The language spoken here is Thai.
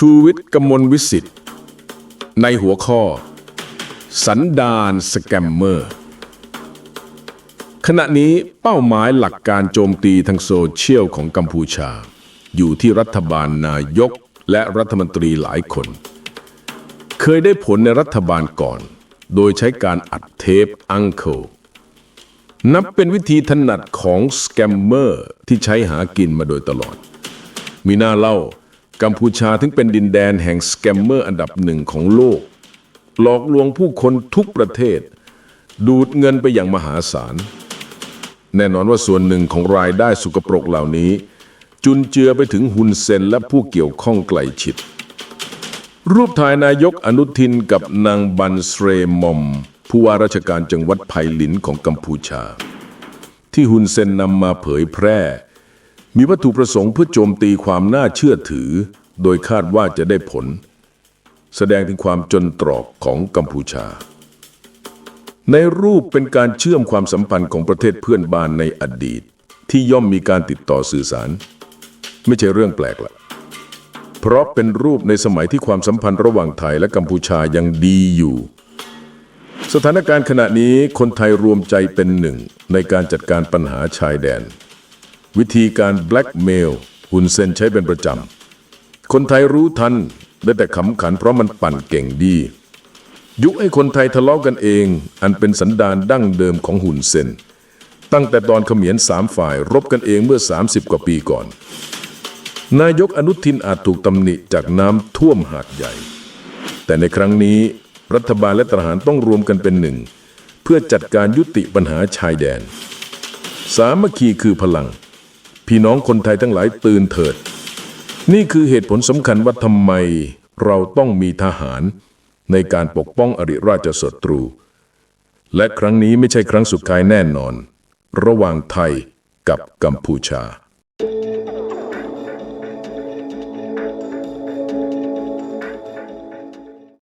ชูวิทย์กมลวิสิทธิ์ ในหัวข้อ สันดานสแกมเมอร์ ขณะนี้เป้าหมายหลักการโจมตีทางโซเชียลของกัมพูชา อยู่ที่รัฐบาลนายกและรัฐมนตรีหลายคน เคยได้ผลในรัฐบาลก่อน โดยใช้การอัดเทปอังเคิลนับเป็นวิธีถนัดของสแกมเมอร์ที่ใช้หากินมาโดยตลอด มีหน้าเล่า กัมพูชาถึงเป็นดินแดนแห่งสแกมเมอร์อันดับหนึ่งของโลก หลอกลวงผู้คนทุกประเทศ ดูดเงินไปอย่างมหาศาล แน่นอนว่าส่วนหนึ่งของรายได้สุกปรกเหล่านี้ จุนเจือไปถึงฮุนเซนและผู้เกี่ยวข้องใกลชิด รูปถ่ายนายกอนุทินกับนางบันสเรมอม ผู้ว่าราชการจังหวัดไผ่หลินของกัมพูชา ที่ฮุนเซนนำมาเผยแพร่ มีวัตถุประสงค์เพื่อโจมตีความน่าเชื่อถือ โดยคาดว่าจะได้ผล แสดงถึงความจนตรอกของกัมพูชา ในรูปเป็นการเชื่อมความสัมพันธ์ของประเทศเพื่อนบ้านในอดีต ที่ย่อมมีการติดต่อสื่อสาร ไม่ใช่เรื่องแปลกละเพราะเป็นรูปในสมัยที่ความสัมพันธ์ระหว่างไทยและกัมพูชายังดีอยู่ สถานการณ์ขณะนี้คนไทยรวมใจเป็นหนึ่งในการจัดการปัญหาชายแดน วิธีการแบล็กเมลหุนเซนใช้เป็นประจำ คนไทยรู้ทันได้แต่ขำขันเพราะมันปั่นเก่งดี ยุให้คนไทยทะเลาะกันเอง อันเป็นสันดานดั้งเดิมของหุ่นเซน ตั้งแต่ตอนเขมียนสามฝ่ายรบกันเองเมื่อ 30 กว่าปีก่อน นายกอนุทินอาจถูกตำหนิจากน้ำท่วมหาดใหญ่ แต่ในครั้งนี้รัฐบาลและทหารต้องรวมกันเป็นหนึ่ง เพื่อจัดการยุติปัญหาชายแดน สามัคคีคือพลัง พี่น้องคนไทยทั้งหลายตื่นเถิด นี่คือเหตุผลสำคัญว่าทำไมเราต้องมีทหารในการปกป้องอริราชศัตรู และครั้งนี้ไม่ใช่ครั้งสุดท้ายแน่นอน ระหว่างไทยกับกัมพูชา